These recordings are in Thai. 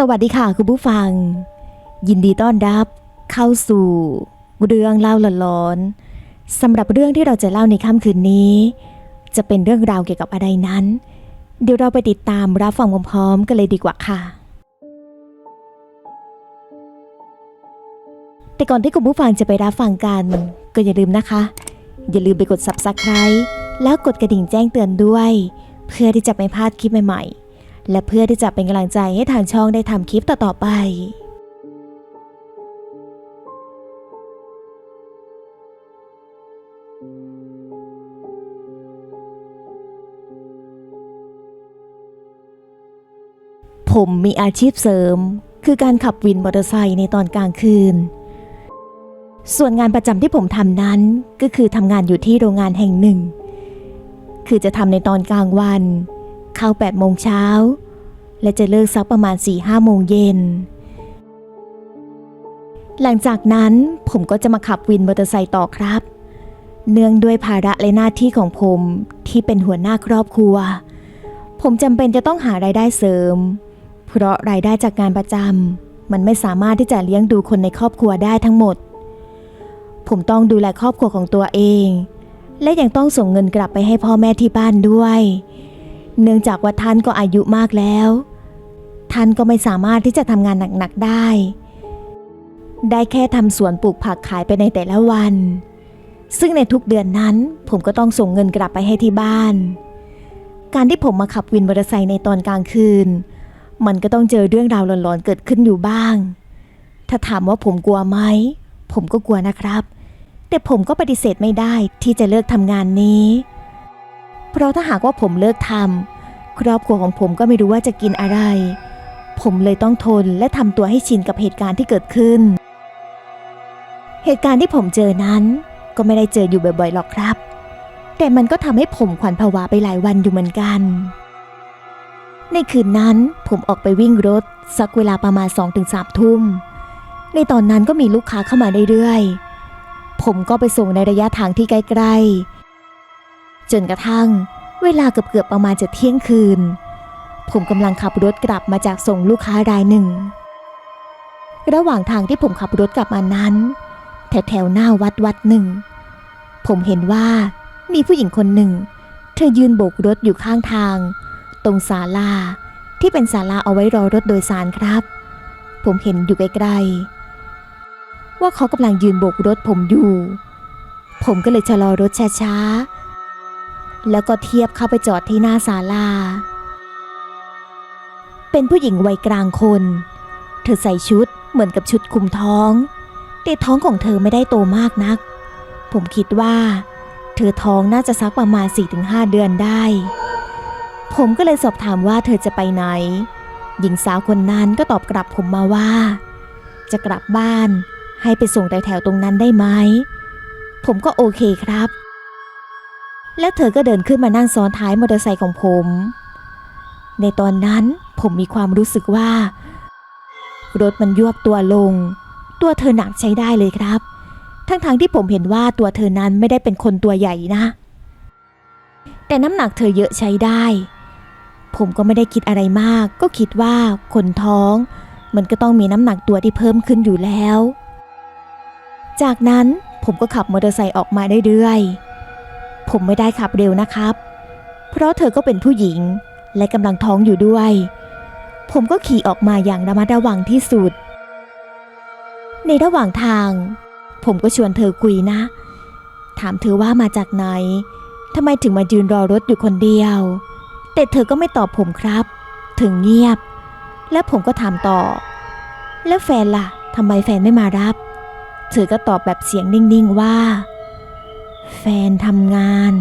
สวัสดีค่ะคุณผู้ฟัง ยินดีต้อนรับเข้าสู่เรื่องเล่าหลอนๆสำหรับเรื่องที่เราจะเล่าในค่ำคืนนี้ จะเป็นเรื่องราวเกี่ยวกับอะไรนั้น เดี๋ยวเราไปติดตามรับฟังพร้อมๆกันเลยดีกว่าค่ะ แต่ก่อนที่คุณผู้ฟังจะไปรับฟังกัน ก็อย่าลืมนะคะ อย่าลืมไปกด subscribe แล้วกดกระดิ่งแจ้งเตือนด้วย เพื่อที่จะไม่พลาดคลิปใหม่ๆ และเพื่อที่จะเป็นกำลังใจให้ทางช่องได้ทำคลิปต่อๆไปผมมีอาชีพเสริม คือการขับวินมอเตอร์ไซค์ในตอนกลางคืน ส่วนงานประจำที่ผมทำนั้นก็คือทำงานอยู่ที่โรงงานแห่งหนึ่ง คือจะทำในตอนกลางวัน เข้า8โมงเช้า และจะเลิกสักประมาณ 4-5ห้าโมงเย็น หลังจากนั้นผมก็จะมาขับวินมอเตอร์ไซค์ต่อครับ เนื่องด้วยภาระและหน้าที่ของผมที่เป็นหัวหน้าครอบครัว ผมจำเป็นจะต้องหารายได้เสริม เพราะรายได้จากงานประจำมันไม่สามารถที่จะเลี้ยงดูคนในครอบครัวได้ทั้งหมด ผมต้องดูแลครอบครัวของตัวเองและยังต้องส่งเงินกลับไปให้พ่อแม่ที่บ้านด้วย เนื่องจากว่าท่านก็อายุมากแล้ว ท่านก็ไม่สามารถที่จะทำงานหนักๆได้ ได้แค่ทำสวนปลูกผักขายไปในแต่ละวัน ซึ่งในทุกเดือนนั้นผมก็ต้องส่งเงินกลับไปให้ที่บ้าน การที่ผมมาขับวินมอเตอร์ไซค์ในตอนกลางคืน มันก็ต้องเจอเรื่องราวหลอนๆเกิดขึ้นอยู่บ้าง ถ้าถามว่าผมกลัวไหมผมก็กลัวนะครับ แต่ผมก็ปฏิเสธไม่ได้ที่จะเลิกทำงานนี้ เพราะถ้าหากว่าผมเลิกทำครอบครัวของผมก็ไม่รู้ว่าจะกินอะไร ผมเลยต้องทนและทำตัวให้ชินกับเหตุการณ์ที่เกิดขึ้น เหตุการณ์ที่ผมเจอนั้น ก็ไม่ได้เจออยู่บ่อยๆหรอกครับ แต่มันก็ทำให้ผมขวัญผวาไปหลายวันอยู่เหมือนกัน ในคืนนั้นผมออกไปวิ่งรถสักเวลาประมาณ 2-3ถึงทุ่ม ในตอนนั้นก็มีลูกค้าเข้ามาเรื่อยๆผมก็ไปส่งในระยะทางที่ใกล้ๆ จนกระทั่งเวลาเกือบๆประมาณจะเที่ยงคืน ผมกำลังขับรถกลับมาจากส่งลูกค้ารายหนึ่ง ระหว่างทางที่ผมขับรถกลับมานั้น แถวๆหน้าวัดวัดหนึ่ง ผมเห็นว่ามีผู้หญิงคนหนึ่ง เธอยืนโบกรถอยู่ข้างทาง ตรงศาลาที่เป็นศาลาเอาไว้รอรถโดยสารครับ ผมเห็นอยู่ไกลๆว่าเขากำลังยืนโบกรถผมอยู่ ผมก็เลยชะลอรถช้าๆ แล้วก็เทียบเข้าไปจอดที่หน้าศาลา เป็นผู้หญิงวัยกลางคน เธอใส่ชุดเหมือนกับชุดคลุมท้อง แต่ท้องของเธอไม่ได้โตมากนัก ผมคิดว่า เธอท้องน่าจะสักประมาณ 4-5 เดือนได้ ผมก็เลยสอบถามว่าเธอจะไปไหน หญิงสาวคนนั้นก็ตอบกลับผมมาว่า จะกลับบ้านให้ไปส่งแถวๆตรงนั้นได้ไหม ผมก็โอเคครับ แล้วเธอก็เดินขึ้นมานั่งซ้อนท้ายมอเตอร์ไซค์ของผม ในตอนนั้นผมมีความรู้สึกว่า รถมันยวบตัวลง ตัวเธอหนักใช้ได้เลยครับ ทั้งๆทที่ผมเห็นว่าตัวเธอนั้นไม่ได้เป็นคนตัวใหญ่นะ แต่น้ำหนักเธอเยอะใช้ได้ ผมก็ไม่ได้คิดอะไรมาก ก็คิดว่าคนท้อง มันก็ต้องมีน้ำหนักตัวที่เพิ่มขึ้นอยู่แล้ว จากนั้นผมก็ขับมอเตอร์ไซค์ออกมาเรื่อยๆ ผมไม่ได้ขับเร็วนะครับ เพราะเธอก็เป็นผู้หญิงและกำลังท้องอยู่ด้วย ผมก็ขี่ออกมาอย่างระมัดระวังที่สุด ในระหว่างทาง ผมก็ชวนเธอคุยนะ ถามเธอว่ามาจากไหนทำไมถึงมายืนรอรถอยู่คนเดียว แต่เธอก็ไม่ตอบผมครับ ถึงเงียบ และผมก็ถามต่อ แล้วแฟนล่ะทำไมแฟนไม่มารับ เธอก็ตอบแบบเสียงนิ่งๆว่า แฟนทำงาน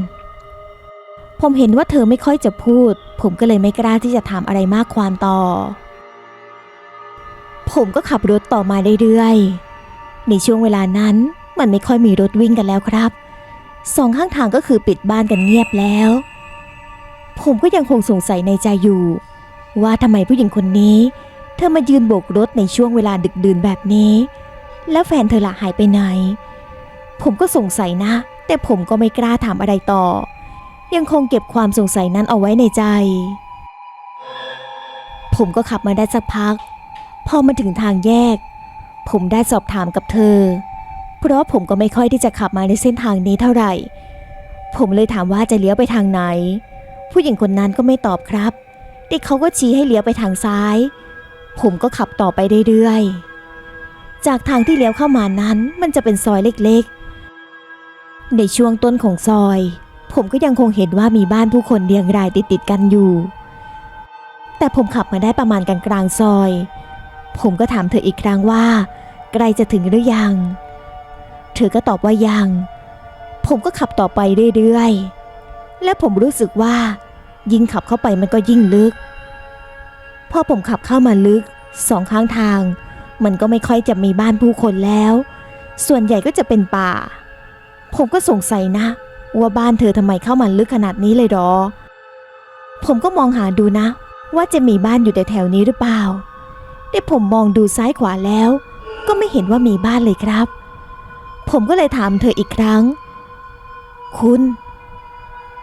ผมเห็นว่าเธอไม่ค่อยจะพูด ผมก็เลยไม่กล้าที่จะถามอะไรมากความต่อ ผมก็ขับรถต่อมาเรื่อยๆ ในช่วงเวลานั้นมันไม่ค่อยมีรถวิ่งกันแล้วครับ สองข้างทางก็คือปิดบ้านกันเงียบแล้ว ผมก็ยังคงสงสัยในใจอยู่ ว่าทำไมผู้หญิงคนนี้ เธอมายืนโบกรถในช่วงเวลาดึกดื่นแบบนี้ แล้วแฟนเธอละหายไปไหน ผมก็สงสัยนะ แต่ผมก็ไม่กล้าถามอะไรต่อ ยังคงเก็บความสงสัยนั้นเอาไว้ในใจ ผมก็ขับมาได้สักพัก พอมาถึงทางแยก ผมได้สอบถามกับเธอ เพราะผมก็ไม่ค่อยที่จะขับมาในเส้นทางนี้เท่าไหร่ ผมเลยถามว่าจะเลี้ยวไปทางไหน ผู้หญิงคนนั้นก็ไม่ตอบครับเด็กเขาก็ชี้ให้เลี้ยวไปทางซ้าย ผมก็ขับต่อไปเรื่อยๆจากทางที่เลี้ยวเข้ามานั้นมันจะเป็นซอยเล็กๆ ในช่วงต้นของซอย ผมก็ยังคงเห็นว่ามีบ้านผู้คนเรียงรายติดๆกันอยู่ แต่ผมขับมาได้ประมาณกลางกลางซอย ผมก็ถามเธออีกครั้งว่า ใกล้จะถึงหรือยัง เธอก็ตอบว่ายัง ผมก็ขับต่อไปเรื่อยๆ และผมรู้สึกว่า ยิ่งขับเข้าไปมันก็ยิ่งลึก พอผมขับเข้ามาลึกสองข้างทาง มันก็ไม่ค่อยจะมีบ้านผู้คนแล้ว ส่วนใหญ่ก็จะเป็นป่า ผมก็สงสัยนะ ว่าบ้านเธอทำไมเข้ามาลึกขนาดนี้เลยหรอผมก็มองหาดูนะ ว่าจะมีบ้านอยู่แถวๆนี้หรือเปล่า แต่ผมมองดูซ้ายขวาแล้ว ก็ไม่เห็นว่ามีบ้านเลยครับ ผมก็เลยถามเธออีกครั้ง คุณ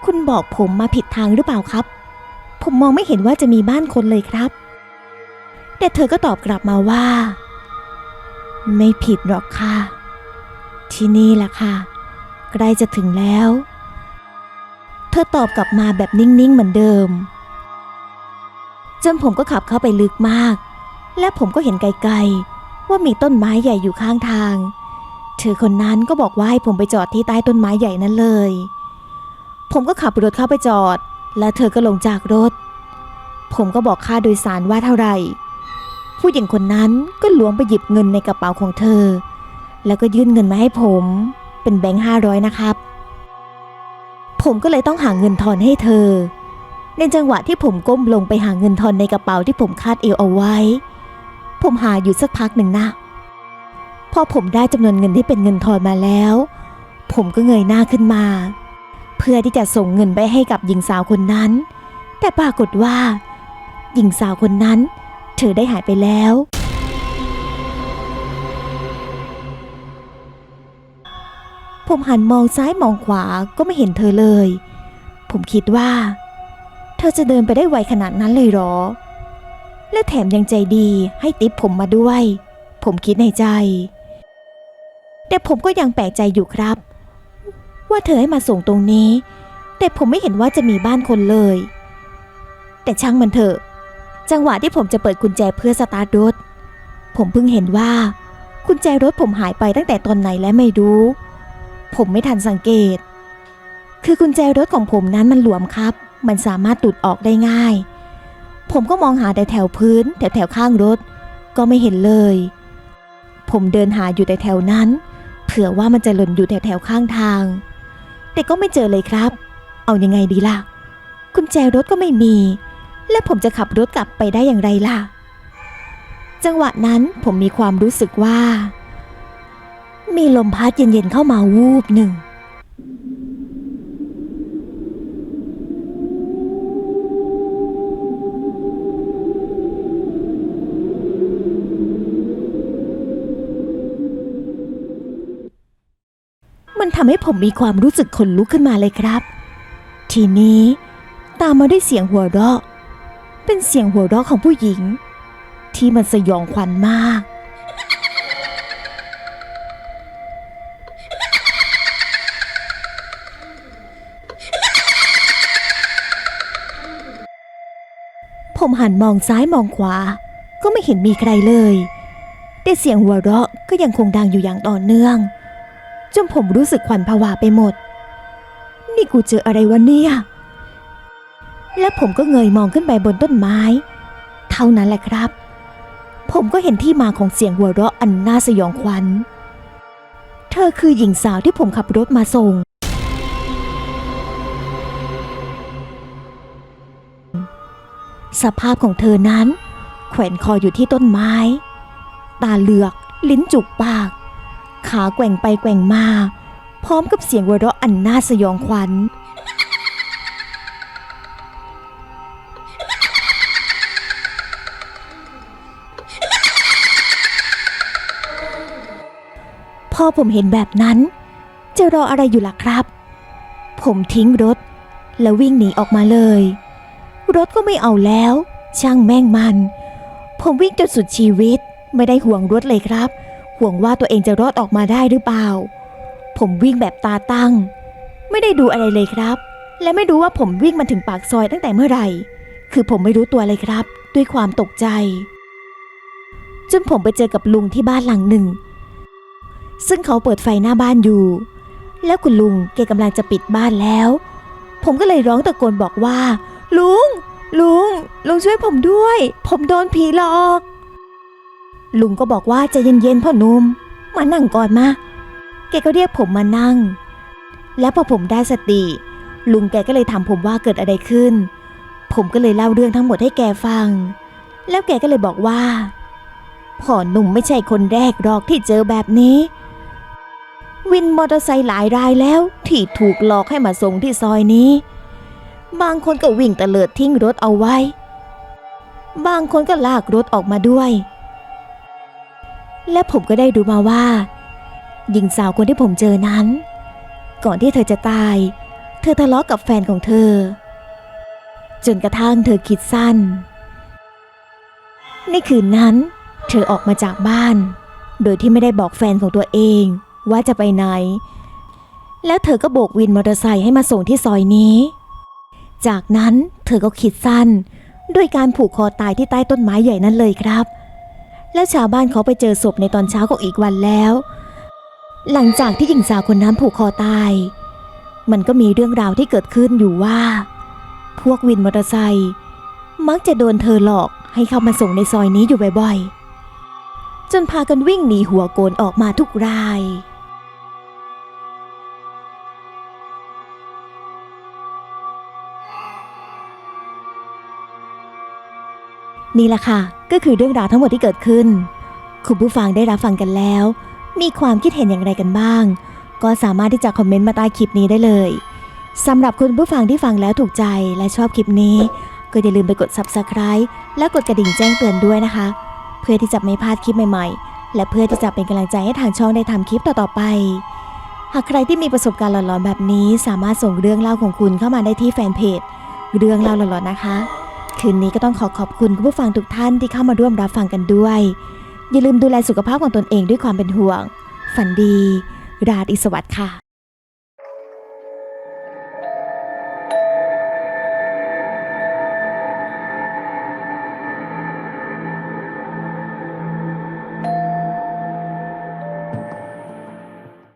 คุณบอกผมมาผิดทางหรือเปล่าครับ ผมมองไม่เห็นว่าจะมีบ้านคนเลยครับ แต่เธอก็ตอบกลับมาว่า ไม่ผิดหรอกค่ะ ที่นี่แหละค่ะ ใกล้จะถึงแล้ว เธอตอบกลับมาแบบนิ่งๆเหมือนเดิม จนผมก็ขับเข้าไปลึกมาก และผมก็เห็นไกลๆ ว่ามีต้นไม้ใหญ่อยู่ข้างทาง เธอคนนั้นก็บอกว่าให้ผมไปจอดที่ใต้ต้นไม้ใหญ่นั้นเลย ผมก็ขับรถเข้าไปจอด และเธอก็ลงจากรถ ผมก็บอกค่าโดยสารว่าเท่าไหร่ผู้หญิงคนนั้นก็ล้วงไปหยิบเงินในกระเป๋าของเธอ แล้วก็ยื่นเงินมาให้ผม เป็นแบงค์ห้าร้อยนะครับ ผมก็เลยต้องหาเงินทอนให้เธอ ในจังหวะที่ผมก้มลงไปหาเงินทอนในกระเป๋าที่ผมคาดเอวเอาไว้ ผมหาอยู่สักพักหนึ่งนะพอผมได้จำนวนเงินที่เป็นเงินทอนมาแล้ว ผมก็เงยหน้าขึ้นมา เพื่อที่จะส่งเงินไปให้กับหญิงสาวคนนั้น แต่ปรากฏว่า หญิงสาวคนนั้น เธอได้หายไปแล้ว ผมหันมองซ้ายมองขวาก็ไม่เห็นเธอเลย ผมคิดว่า เธอจะเดินไปได้ไวขนาดนั้นเลยหรอ และแถมยังใจดีให้ติปผมมาด้วย ผมคิดในใจ แต่ผมก็ยังแปลกใจอยู่ครับ ว่าเธอให้มาส่งตรงนี้ แต่ผมไม่เห็นว่าจะมีบ้านคนเลย แต่ช่างมันเถอะ จังหวะที่ผมจะเปิดกุญแจเพื่อสตาร์ทรถ ผมเพิ่งเห็นว่ากุญแจรถผมหายไปตั้งแต่ตอนไหนและไม่รู้ ผมไม่ทันสังเกต คือกุญแจรถของผมนั้นมันหลวมครับ มันสามารถตุดออกได้ง่าย ผมก็มองหาแต่แถวพื้น แถวแถวข้างรถ ก็ไม่เห็นเลย ผมเดินหาอยู่แต่แถวนั้น เผื่อว่ามันจะหล่นอยู่แถวแถวข้างทาง แต่ก็ไม่เจอเลยครับ เอายังไงดีล่ะ กุญแจรถก็ไม่มี และผมจะขับรถกลับไปได้อย่างไรล่ะ จังหวะนั้นผมมีความรู้สึกว่า มีลมพัดเย็นๆเข้ามาวูบหนึ่ง มันทำให้ผมมีความรู้สึกขนลุกขึ้นมาเลยครับ ทีนี้ตามมาด้วยเสียงหัวเราะ เป็นเสียงหัวเราะของผู้หญิง ที่มันสยองขวัญมาก ผมหันมองซ้ายมองขวา ก็ไม่เห็นมีใครเลย แต่เสียงหัวเราะก็ยังคงดังอยู่อย่างต่อเนื่อง จนผมรู้สึกขวัญผวาไปหมด นี่กูเจออะไรวะเนี่ย และผมก็เงยมองขึ้นไปบนต้นไม้ เท่านั้นแหละครับ ผมก็เห็นที่มาของเสียงหัวเราะอันน่าสยองขวัญ เธอคือหญิงสาวที่ผมขับรถมาส่ง สภาพของเธอนั้น แขวนคออยู่ที่ต้นไม้ ตาเหลือก ลิ้นจุกปาก ขาแกว่งไปแกว่งมา พร้อมกับเสียงหัวเราะอันน่าสยองขวัญพอผมเห็นแบบนั้น จะรออะไรอยู่ล่ะครับ ผมทิ้งรถ แล้ววิ่งหนีออกมาเลย รถก็ไม่เอาแล้ว ช่างแม่งมัน ผมวิ่งจนสุดชีวิต ไม่ได้ห่วงรถเลยครับ ห่วงว่าตัวเองจะรอดออกมาได้หรือเปล่า ผมวิ่งแบบตาตั้ง ไม่ได้ดูอะไรเลยครับ และไม่รู้ว่าผมวิ่งมาถึงปากซอยตั้งแต่เมื่อไหร่ คือผมไม่รู้ตัวเลยครับ ด้วยความตกใจ จนผมไปเจอกับลุงที่บ้านหลังหนึ่ง ซึ่งเขาเปิดไฟหน้าบ้านอยู่ แล้วคุณลุงแกกำลังจะปิดบ้านแล้วผมก็เลยร้องตะโกนบอกว่า ลุง ลุง ลุงช่วยผมด้วย ผมโดนผีหลอก ลุงก็บอกว่าใจะเย็นๆพ่อนุ่ม มานั่งก่อนมา แกก็เรียกผมมานั่ง แล้วพอผมได้สติ ลุงแกก็เลยถามผมว่าเกิดอะไรขึ้น ผมก็เลยเล่าเรื่องทั้งหมดให้แกฟัง แล้วแกก็เลยบอกว่าพ่อหนุ่มไม่ใช่คนแรกหรอกที่เจอแบบนี้ วินมอเตอร์ไซค์หลายรายแล้วที่ถูกหลอกให้มาส่งที่ซอยนี้ บางคนก็วิ่งตะเลิดทิ้งรถเอาไว้ บางคนก็ลากรถออกมาด้วย และผมก็ได้รู้มาว่า หญิงสาวคนที่ผมเจอนั้น ก่อนที่เธอจะตาย เธอทะเลาะกับแฟนของเธอ จนกระทั่งเธอคิดสั้น ในคืนนั้น เธอออกมาจากบ้าน โดยที่ไม่ได้บอกแฟนของตัวเองว่าจะไปไหน แล้วเธอก็โบกวินมอเตอร์ไซค์ให้มาส่งที่ซอยนี้ จากนั้นเธอก็คิดสั้น ด้วยการผูกคอตายที่ใต้ต้นไม้ใหญ่นั้นเลยครับ แล้วชาวบ้านเขาไปเจอศพในตอนเช้าของอีกวันแล้ว หลังจากที่หญิงสาวคนนั้นผูกคอตาย มันก็มีเรื่องราวที่เกิดขึ้นอยู่ว่า พวกวินมอเตอร์ไซค์มักจะโดนเธอหลอกให้เข้ามาส่งในซอยนี้อยู่บ่อยๆ จนพากันวิ่งหนีหัวโกนออกมาทุกราย นี่แหละค่ะ ก็คือเรื่องราวทั้งหมดที่เกิดขึ้น คุณผู้ฟังได้รับฟังกันแล้ว มีความคิดเห็นอย่างไรกันบ้าง ก็สามารถที่จะคอมเมนต์มาใต้คลิปนี้ได้เลยสำหรับคุณผู้ฟังที่ฟังแล้วถูกใจและชอบคลิปนี้ ก็อย่าลืมไปกด subscribe และกดกระดิ่งแจ้งเตือนด้วยนะคะ เพื่อที่จะไม่พลาดคลิปใหม่ๆ และเพื่อที่จะเป็นกำลังใจให้ทางช่องได้ทำคลิปต่อๆไป หากใครที่มีประสบการณ์หลอนๆแบบนี้ สามารถส่งเรื่องเล่าของคุณเข้ามาได้ที่แฟนเพจเรื่องเล่าหลอนๆนะคะ คืนนี้ก็ต้องขอขอบคุณคุณผู้ฟังทุกท่านที่เข้ามาร่วมรับฟังกันด้วย อย่าลืมดูแลสุขภาพของตนเองด้วยความเป็นห่วง ฝันดี ราตรีสวัสดิ์ค่ะ